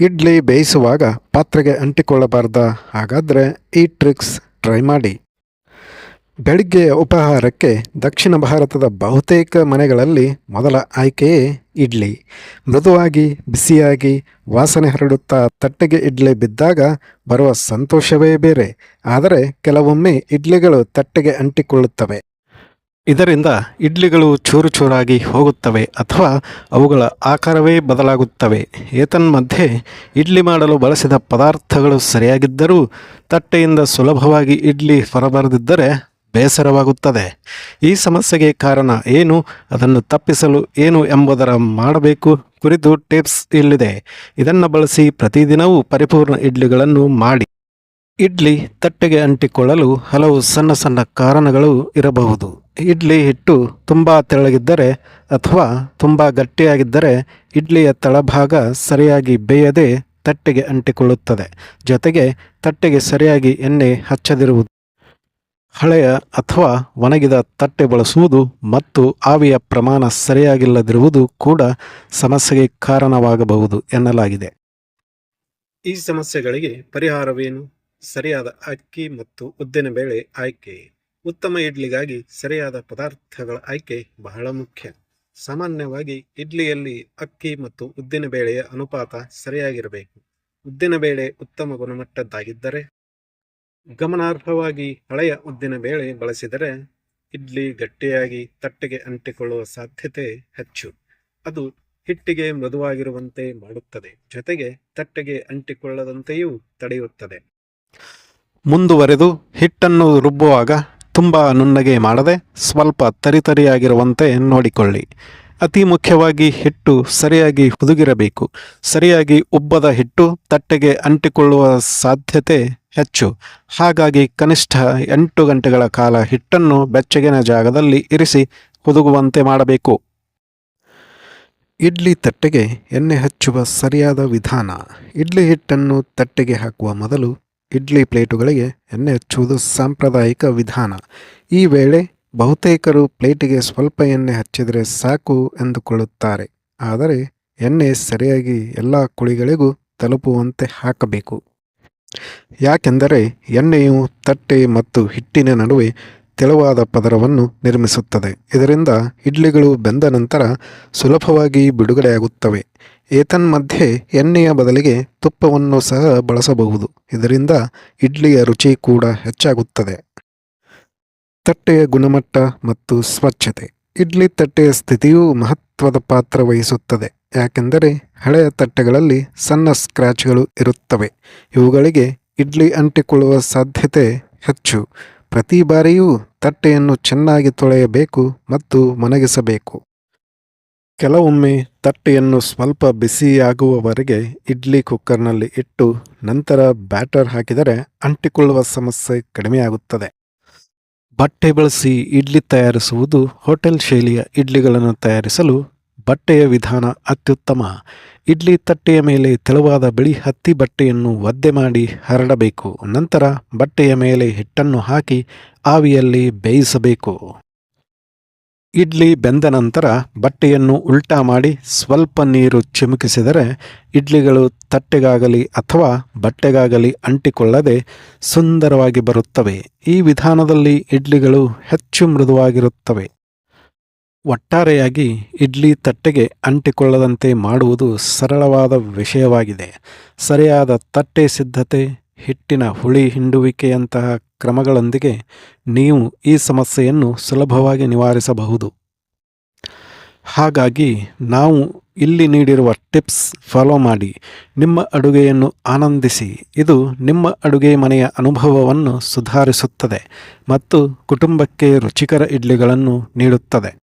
ಇಡ್ಲಿ ಬೇಯಿಸುವಾಗ ಪಾತ್ರೆಗೆ ಅಂಟಿಕೊಳ್ಳಬಾರ್ದ. ಹಾಗಾದರೆ ಈ ಟ್ರಿಕ್ಸ್ ಟ್ರೈ ಮಾಡಿ. ಬೆಳಿಗ್ಗೆಯ ಉಪಹಾರಕ್ಕೆ ದಕ್ಷಿಣ ಭಾರತದ ಬಹುತೇಕ ಮನೆಗಳಲ್ಲಿ ಮೊದಲ ಆಯ್ಕೆಯೇ ಇಡ್ಲಿ. ಮೃದುವಾಗಿ, ಬಿಸಿಯಾಗಿ, ವಾಸನೆ ಹರಡುತ್ತಾ ತಟ್ಟೆಗೆ ಇಡ್ಲಿ ಬಿದ್ದಾಗ ಬರುವ ಸಂತೋಷವೇ ಬೇರೆ. ಆದರೆ ಕೆಲವೊಮ್ಮೆ ಇಡ್ಲಿಗಳು ತಟ್ಟೆಗೆ ಅಂಟಿಕೊಳ್ಳುತ್ತವೆ. ಇದರಿಂದ ಇಡ್ಲಿಗಳು ಚೂರು ಚೂರಾಗಿ ಹೋಗುತ್ತವೆ ಅಥವಾ ಅವುಗಳ ಆಕಾರವೇ ಬದಲಾಗುತ್ತವೆ. ಏತನ್ಮಧ್ಯೆ ಇಡ್ಲಿ ಮಾಡಲು ಬಳಸಿದ ಪದಾರ್ಥಗಳು ಸರಿಯಾಗಿದ್ದರೂ ತಟ್ಟೆಯಿಂದ ಸುಲಭವಾಗಿ ಇಡ್ಲಿ ಹೊರಬರದಿದ್ದರೆ ಬೇಸರವಾಗುತ್ತದೆ. ಈ ಸಮಸ್ಯೆಗೆ ಕಾರಣ ಏನು, ಅದನ್ನು ತಪ್ಪಿಸಲು ಏನು ಎಂಬುದರ ಮಾಡಬೇಕು ಕುರಿತು ಟಿಪ್ಸ್ ಇಲ್ಲಿದೆ. ಇದನ್ನು ಬಳಸಿ ಪ್ರತಿದಿನವೂ ಪರಿಪೂರ್ಣ ಇಡ್ಲಿಗಳನ್ನು ಮಾಡಿ. ಇಡ್ಲಿ ತಟ್ಟೆಗೆ ಅಂಟಿಕೊಳ್ಳಲು ಹಲವು ಸಣ್ಣ ಸಣ್ಣ ಕಾರಣಗಳು ಇರಬಹುದು. ಇಡ್ಲಿ ಹಿಟ್ಟು ತುಂಬ ತೆಳ್ಳಗಿದ್ದರೆ ಅಥವಾ ತುಂಬ ಗಟ್ಟಿಯಾಗಿದ್ದರೆ ಇಡ್ಲಿಯ ತಳಭಾಗ ಸರಿಯಾಗಿ ಬೇಯದೆ ತಟ್ಟೆಗೆ ಅಂಟಿಕೊಳ್ಳುತ್ತದೆ. ಜೊತೆಗೆ ತಟ್ಟೆಗೆ ಸರಿಯಾಗಿ ಎಣ್ಣೆ ಹಚ್ಚದಿರುವುದು, ಹಳೆಯ ಅಥವಾ ಒಣಗಿದ ತಟ್ಟೆ ಬಳಸುವುದು ಮತ್ತು ಆವಿಯ ಪ್ರಮಾಣ ಸರಿಯಾಗಿಲ್ಲದಿರುವುದು ಕೂಡ ಸಮಸ್ಯೆಗೆ ಕಾರಣವಾಗಬಹುದು ಎನ್ನಲಾಗಿದೆ. ಈ ಸಮಸ್ಯೆಗಳಿಗೆ ಪರಿಹಾರವೇನು? ಸರಿಯಾದ ಅಕ್ಕಿ ಮತ್ತು ಉದ್ದಿನಬೇಳೆ ಆಯ್ಕೆ. ಉತ್ತಮ ಇಡ್ಲಿಗಾಗಿ ಸರಿಯಾದ ಪದಾರ್ಥಗಳ ಆಯ್ಕೆ ಬಹಳ ಮುಖ್ಯ. ಸಾಮಾನ್ಯವಾಗಿ ಇಡ್ಲಿಯಲ್ಲಿ ಅಕ್ಕಿ ಮತ್ತು ಉದ್ದಿನಬೇಳೆಯ ಅನುಪಾತ ಸರಿಯಾಗಿರಬೇಕು. ಉದ್ದಿನಬೇಳೆ ಉತ್ತಮ ಗುಣಮಟ್ಟದ್ದಾಗಿದ್ದರೆ, ಗಮನಾರ್ಹವಾಗಿ ಹಳೆಯ ಉದ್ದಿನಬೇಳೆ ಬಳಸಿದರೆ ಇಡ್ಲಿ ಗಟ್ಟಿಯಾಗಿ ತಟ್ಟೆಗೆ ಅಂಟಿಕೊಳ್ಳುವ ಸಾಧ್ಯತೆ ಹೆಚ್ಚು. ಅದು ಹಿಟ್ಟಿಗೆ ಮೃದುವಾಗಿರುವಂತೆ ಮಾಡುತ್ತದೆ. ಜೊತೆಗೆ ತಟ್ಟೆಗೆ ಅಂಟಿಕೊಳ್ಳದಂತೆಯೂ ತಡೆಯುತ್ತದೆ. ಮುಂದುವರೆದು ಹಿಟ್ಟನ್ನು ರುಬ್ಬುವಾಗ ತುಂಬ ನುಣ್ಣಗೆ ಮಾಡದೆ ಸ್ವಲ್ಪ ತರಿತರಿಯಾಗಿರುವಂತೆ ನೋಡಿಕೊಳ್ಳಿ. ಅತಿ ಮುಖ್ಯವಾಗಿ ಹಿಟ್ಟು ಸರಿಯಾಗಿ ಹುದುಗಿರಬೇಕು. ಸರಿಯಾಗಿ ಉಬ್ಬದ ಹಿಟ್ಟು ತಟ್ಟೆಗೆ ಅಂಟಿಕೊಳ್ಳುವ ಸಾಧ್ಯತೆ ಹೆಚ್ಚು. ಹಾಗಾಗಿ ಕನಿಷ್ಠ ಎಂಟು ಗಂಟೆಗಳ ಕಾಲ ಹಿಟ್ಟನ್ನು ಬೆಚ್ಚಗಿನ ಜಾಗದಲ್ಲಿ ಇರಿಸಿ ಹುದುಗುವಂತೆ ಮಾಡಬೇಕು. ಇಡ್ಲಿ ತಟ್ಟೆಗೆ ಎಣ್ಣೆ ಹಚ್ಚುವ ಸರಿಯಾದ ವಿಧಾನ. ಇಡ್ಲಿ ಹಿಟ್ಟನ್ನು ತಟ್ಟೆಗೆ ಹಾಕುವ ಮೊದಲು ಇಡ್ಲಿ ಪ್ಲೇಟುಗಳಿಗೆ ಎಣ್ಣೆ ಹಚ್ಚುವುದು ಸಾಂಪ್ರದಾಯಿಕ ವಿಧಾನ. ಈ ವೇಳೆ ಬಹುತೇಕರು ಪ್ಲೇಟಿಗೆ ಸ್ವಲ್ಪ ಎಣ್ಣೆ ಹಚ್ಚಿದರೆ ಸಾಕು ಎಂದುಕೊಳ್ಳುತ್ತಾರೆ. ಆದರೆ ಎಣ್ಣೆ ಸರಿಯಾಗಿ ಎಲ್ಲ ಕುಳಿಗಳಿಗೂ ತಲುಪುವಂತೆ ಹಾಕಬೇಕು. ಯಾಕೆಂದರೆ ಎಣ್ಣೆಯು ತಟ್ಟೆ ಮತ್ತು ಹಿಟ್ಟಿನ ನಡುವೆ ತೆಳುವಾದ ಪದರವನ್ನು ನಿರ್ಮಿಸುತ್ತದೆ. ಇದರಿಂದ ಇಡ್ಲಿಗಳು ಬೆಂದ ನಂತರ ಸುಲಭವಾಗಿ ಬಿಡುಗಡೆಯಾಗುತ್ತವೆ. ಏತನ್ಮಧ್ಯೆ ಎಣ್ಣೆಯ ಬದಲಿಗೆ ತುಪ್ಪವನ್ನು ಸಹ ಬಳಸಬಹುದು. ಇದರಿಂದ ಇಡ್ಲಿಯ ರುಚಿ ಕೂಡ ಹೆಚ್ಚಾಗುತ್ತದೆ. ತಟ್ಟೆಯ ಗುಣಮಟ್ಟ ಮತ್ತು ಸ್ವಚ್ಛತೆ. ಇಡ್ಲಿ ತಟ್ಟೆಯ ಸ್ಥಿತಿಯೂ ಮಹತ್ವದ ಪಾತ್ರ ವಹಿಸುತ್ತದೆ. ಯಾಕೆಂದರೆ ಹಳೆಯ ತಟ್ಟೆಗಳಲ್ಲಿ ಸಣ್ಣ ಸ್ಕ್ರ್ಯಾಚ್ಗಳು ಇರುತ್ತವೆ. ಇವುಗಳಿಗೆ ಇಡ್ಲಿ ಅಂಟಿಕೊಳ್ಳುವ ಸಾಧ್ಯತೆ ಹೆಚ್ಚು. ಪ್ರತಿ ಬಾರಿಯೂ ತಟ್ಟೆಯನ್ನು ಚೆನ್ನಾಗಿ ತೊಳೆಯಬೇಕು ಮತ್ತು ಒಣಗಿಸಬೇಕು ಕೆಲವೊಮ್ಮೆ ತಟ್ಟೆಯನ್ನು ಸ್ವಲ್ಪ ಬಿಸಿಯಾಗುವವರೆಗೆ ಇಡ್ಲಿ ಕುಕ್ಕರ್ನಲ್ಲಿ ಇಟ್ಟು ನಂತರ ಬ್ಯಾಟರ್ ಹಾಕಿದರೆ ಅಂಟಿಕೊಳ್ಳುವ ಸಮಸ್ಯೆ ಕಡಿಮೆಯಾಗುತ್ತದೆ. ಬಟ್ಟೆ ಬಳಸಿ ಇಡ್ಲಿ ತಯಾರಿಸುವುದು ಹೋಟೆಲ್ ಶೈಲಿಯ ಇಡ್ಲಿಗಳನ್ನು ತಯಾರಿಸಲು ಬಟ್ಟೆಯ ವಿಧಾನ ಅತ್ಯುತ್ತಮ. ಇಡ್ಲಿ ತಟ್ಟೆಯ ಮೇಲೆ ತೆಳುವಾದ ಬಿಳಿ ಹತ್ತಿ ಬಟ್ಟೆಯನ್ನು ಒದ್ದೆ ಮಾಡಿ ಹರಡಬೇಕು. ನಂತರ ಬಟ್ಟೆಯ ಮೇಲೆ ಹಿಟ್ಟನ್ನು ಹಾಕಿ ಆವಿಯಲ್ಲಿ ಬೇಯಿಸಬೇಕು. ಇಡ್ಲಿ ಬೆಂದ ನಂತರ ಬಟ್ಟೆಯನ್ನು ಉಲ್ಟಾ ಮಾಡಿ ಸ್ವಲ್ಪ ನೀರು ಚಿಮುಕಿಸಿದರೆ ಇಡ್ಲಿಗಳು ತಟ್ಟೆಗಾಗಲಿ ಅಥವಾ ಬಟ್ಟೆಗಾಗಲಿ ಅಂಟಿಕೊಳ್ಳದೆ ಸುಂದರವಾಗಿ ಬರುತ್ತವೆ. ಈ ವಿಧಾನದಲ್ಲಿ ಇಡ್ಲಿಗಳು ಹೆಚ್ಚು ಮೃದುವಾಗಿರುತ್ತವೆ. ಒಟ್ಟಾರೆಯಾಗಿ ಇಡ್ಲಿ ತಟ್ಟೆಗೆ ಅಂಟಿಕೊಳ್ಳದಂತೆ ಮಾಡುವುದು ಸರಳವಾದ ವಿಷಯವಾಗಿದೆ. ಸರಿಯಾದ ತಟ್ಟೆ ಸಿದ್ಧತೆ ಹಿಟ್ಟಿನ ಹುಳಿ ಹಿಂಡುವಿಕೆಯಂತಹ ಕ್ರಮಗಳೊಂದಿಗೆ ನೀವು ಈ ಸಮಸ್ಯೆಯನ್ನು ಸುಲಭವಾಗಿ ನಿವಾರಿಸಬಹುದು. ಹಾಗಾಗಿ ನಾವು ಇಲ್ಲಿ ನೀಡಿರುವ ಟಿಪ್ಸ್ ಫಾಲೋ ಮಾಡಿ, ನಿಮ್ಮ ಅಡುಗೆಯನ್ನು ಆನಂದಿಸಿ. ಇದು ನಿಮ್ಮ ಅಡುಗೆ ಮನೆಯ ಅನುಭವವನ್ನು ಸುಧಾರಿಸುತ್ತದೆ ಮತ್ತು ಕುಟುಂಬಕ್ಕೆ ರುಚಿಕರ ಇಡ್ಲಿಗಳನ್ನು ನೀಡುತ್ತದೆ.